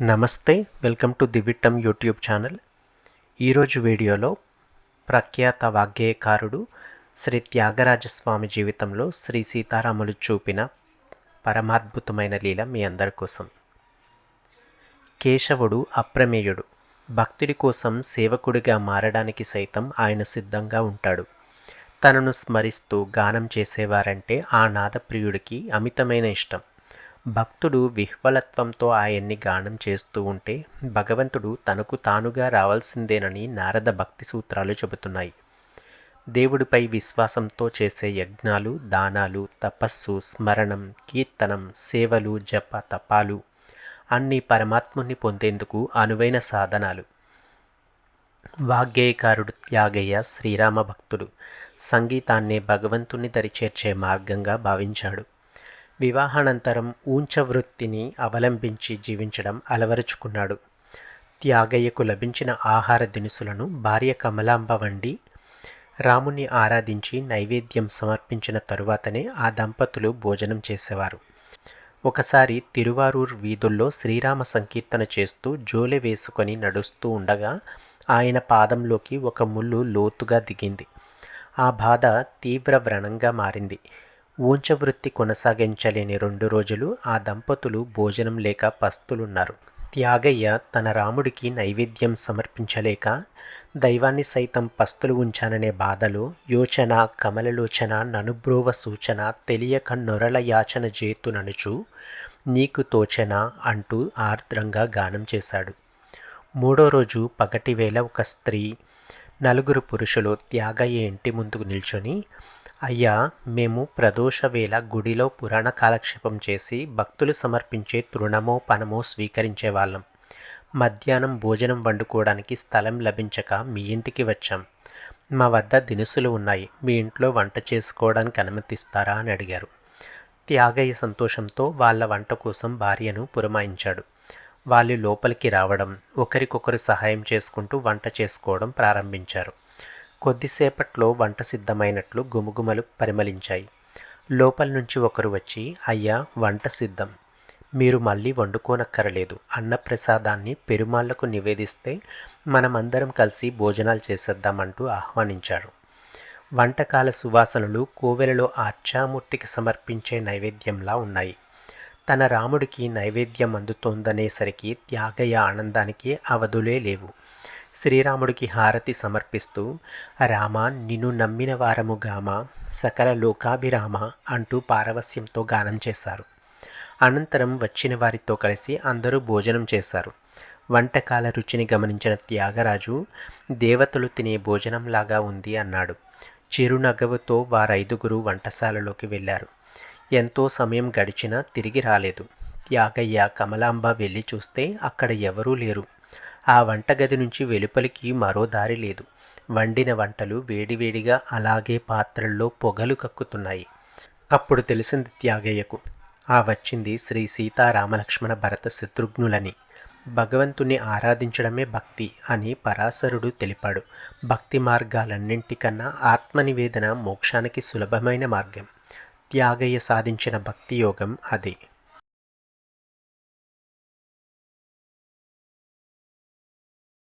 నమస్తే welcome to దివిట్టం YouTube channel. ఈరోజు వీడియోలో ప్రఖ్యాత వాగ్గేయకారుడు శ్రీ త్యాగరాజస్వామి జీవితంలో శ్రీ సీతారాములు చూపిన పరమాద్భుతమైన లీల మీ అందరి కోసం. కేశవుడు అప్రమేయుడు. భక్తుడి కోసం సేవకుడిగా మారడానికి సైతం ఆయన సిద్ధంగా ఉంటాడు. తనను స్మరిస్తూ గానం చేసేవారంటే ఆ నాదప్రియుడికి అమితమైన ఇష్టం. భక్తుడు విహ్వలత్వంతో ఆయన్ని గానం చేస్తూ ఉంటే భగవంతుడు తనకు తానుగా రావాల్సిందేనని నారద భక్తి సూత్రాలు చెబుతున్నాయి. దేవుడిపై విశ్వాసంతో చేసే యజ్ఞాలు దానాలు తపస్సు స్మరణం కీర్తనం సేవలు జప తపాలు అన్ని పరమాత్ముని పొందేందుకు అనువైన సాధనాలు. వాగ్గేయకారుడు త్యాగయ్య శ్రీరామ భక్తుడు సంగీతాన్నే భగవంతుని దరిచేర్చే మార్గంగా భావించాడు. వివాహానంతరం ఊంచ వృత్తిని అవలంబించి జీవించడం అలవరుచుకున్నాడు. త్యాగయ్యకు లభించిన ఆహార దినుసులను భార్య కమలాంబ వండి రాముని ఆరాధించి నైవేద్యం సమర్పించిన తరువాతనే ఆ దంపతులు భోజనం చేసేవారు. ఒకసారి తిరువారూర్ వీధుల్లో శ్రీరామ సంకీర్తన చేస్తూ జోలె వేసుకొని నడుస్తూ ఉండగా ఆయన పాదంలోకి ఒక ముళ్ళు లోతుగా దిగింది. ఆ బాధ తీవ్ర వ్రణంగా మారింది. ఊంచవృత్తి కొనసాగించలేని రెండు రోజులు ఆ దంపతులు భోజనం లేక పస్తులున్నారు. త్యాగయ్య తన రాముడికి నైవేద్యం సమర్పించలేక దైవాన్ని సైతం పస్తులు ఉంచాననే బాధలో యోచన కమలలోచన ననుబ్రోవ సూచన తెలియక నొరల యాచన జేతుననుచు నీకు తోచన అంటూ ఆర్ద్రంగా గానం చేశాడు. మూడో రోజు పగటివేళ ఒక స్త్రీ నలుగురు పురుషులు త్యాగయ్య ఇంటి ముందుకు నిల్చొని అయ్యా మేము ప్రదోష వేళ గుడిలో పురాణ కాలక్షేపం చేసి భక్తులు సమర్పించే తృణమో పనమో స్వీకరించే వాళ్ళం మధ్యాహ్నం భోజనం వండుకోవడానికి స్థలం లభించక మీ ఇంటికి వచ్చాం. మా వద్ద దినుసులు ఉన్నాయి మీ ఇంట్లో వంట చేసుకోవడానికి అనుమతిస్తారా అని అడిగారు. త్యాగయ్య సంతోషంతో వాళ్ళ వంట కోసం భార్యను పురమాయించాడు. వాళ్ళు లోపలికి రావడం ఒకరికొకరు సహాయం చేసుకుంటూ వంట చేసుకోవడం ప్రారంభించారు. కొద్దిసేపట్లో వంట సిద్ధమైనట్లు గుమగుమలు పరిమళించాయి. లోపల నుంచి ఒకరు వచ్చి అయ్యా వంట సిద్ధం. మీరు మళ్ళీ వండుకోనక్కరలేదు. అన్నప్రసాదాన్ని పెరుమాళ్ళకు నివేదిస్తే మనమందరం కలిసి భోజనాలు చేసేద్దామంటూ ఆహ్వానించారు. వంటకాల సువాసనలు కోవెలలో ఆర్చామూర్తికి సమర్పించే నైవేద్యంలా ఉన్నాయి. తన రాముడికి నైవేద్యం అందుతోందనేసరికి త్యాగయ్య ఆనందానికి అవధులే లేవు. శ్రీరాముడికి హారతి సమర్పిస్తూ రామ నిన్ను నమ్మిన వారము గామ సకల లోకాభిరామ అంటూ పారవస్యంతో గానం చేశారు. అనంతరం వచ్చిన వారితో కలిసి అందరూ భోజనం చేశారు. వంటకాల రుచిని గమనించిన త్యాగరాజు దేవతలు తినే భోజనంలాగా ఉంది అన్నాడు. చిరునగవుతో వారైదుగురు వంటశాలలోకి వెళ్ళారు. ఎంతో సమయం గడిచినా తిరిగి రాలేదు. త్యాగయ్య కమలాంబ వెళ్ళి చూస్తే అక్కడ ఎవరూ లేరు. ఆ వంటగది నుంచి వెలుపలికి మరో దారి లేదు. వండిన వంటలు వేడివేడిగా అలాగే పాత్రల్లో పొగలు కక్కుతున్నాయి. అప్పుడు తెలిసింది త్యాగయ్యకు. ఆ వచ్చింది శ్రీ సీతారామలక్ష్మణ భరత శత్రుఘ్నులని. భగవంతుని ఆరాధించడమే భక్తి అని పరాశరుడు తెలిపాడు. భక్తి మార్గాలన్నింటికన్నా ఆత్మనివేదన మోక్షానికి సులభమైన మార్గం. త్యాగయ్య సాధించిన భక్తి యోగం అదే.